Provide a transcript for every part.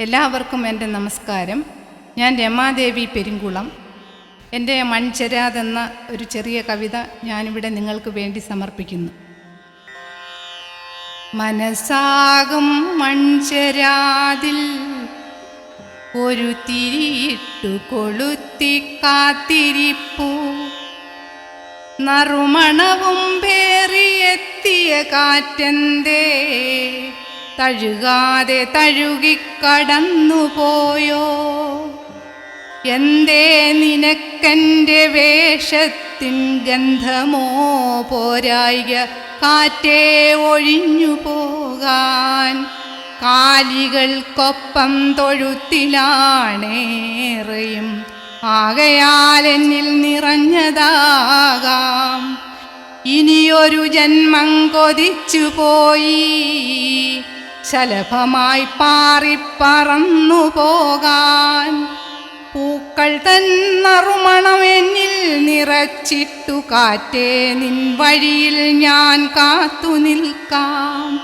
എല്ലാവർക്കും എന്റെ നമസ്കാരം. ഞാൻ രമാദേവി പെരിങ്കുളം. എന്റെ മൺചെരാതെന്ന ഒരു ചെറിയ കവിത ഞാനിവിടെ നിങ്ങൾക്ക് വേണ്ടി സമർപ്പിക്കുന്നു. മനസ്സാകും മൺചെരാതിൽ ഒരു തിരിയിട്ടു കൊളുത്തി കാത്തിരിപ്പൂ. നറുമണവും പേറിയെത്തിയ കാറ്റെന്തേ തഴുകാതെ തഴുകിക്കടന്നുപോയോ? എന്തേ നിനക്കെന്റെ വേഷത്തിൻ ഗന്ധമോ? പോരായിക കാറ്റേ ഒഴിഞ്ഞു പോകാൻ കാലികൾക്കൊപ്പം തൊഴുത്തിലാണേറെയും. ആകയാൽ എന്നിൽ നിറഞ്ഞതാകാം. ഇനിയൊരു ജന്മം കൊതിച്ചു പോയി ശലഭമായി പാറിപ്പറന്നു പോകാൻ. പൂക്കൾ തന്നറുമണം എന്നിൽ നിറച്ചിട്ടു കാറ്റേ നിൻ വഴിയിൽ ഞാൻ കാത്തു നിൽക്കാം.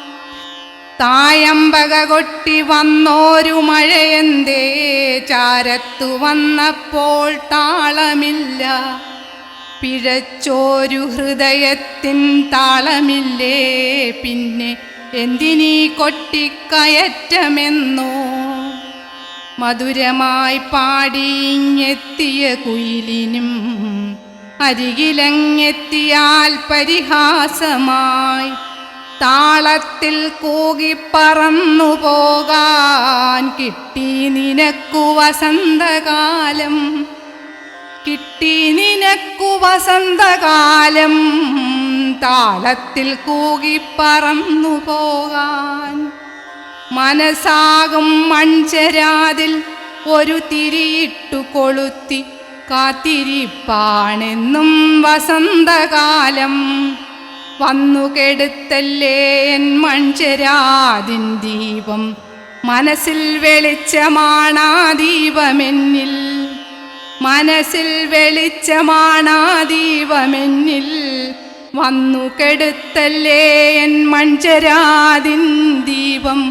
തായമ്പക കൊട്ടി വന്നോരു മഴയെന്തേ ചാരത്തു വന്നപ്പോൾ താളമില്ല. പിഴച്ചോരു ഹൃദയത്തിൻ താളമില്ലേ പിന്നെ എന്തിനീ കൊട്ടിക്കയറ്റമെന്നോ? മധുരമായി പാടിഞ്ഞെത്തിയ കുയിലിനും അരികിലങ്ങെത്തിയാൽ പരിഹാസമായി. താളത്തിൽ കൂകി പറന്നു പോകാൻ കിട്ടി നിനക്കു വസന്തകാലം. കിട്ടി നിനക്കു വസന്തകാലം. താളത്തിൽ കൂകി പറന്നു പോകാൻ. മനസ്സാകും മൺചരാതിൽ ഒരു തിരിയിട്ടു കൊളുത്തി കാത്തിരിപ്പാണെന്നും വസന്തകാലം. വന്നു കെടുത്തല്ലേ എൻ മൺചരാതിൻ ദീപം. മനസ്സിൽ വെളിച്ചമാണാ ദീപമെന്നിൽ. മനസ്സിൽ വെളിച്ചമാണാദീപമെന്നിൽ വന്നു കെടുത്തല്ലേ എൻ മൺചരാതിൻ ദീപം.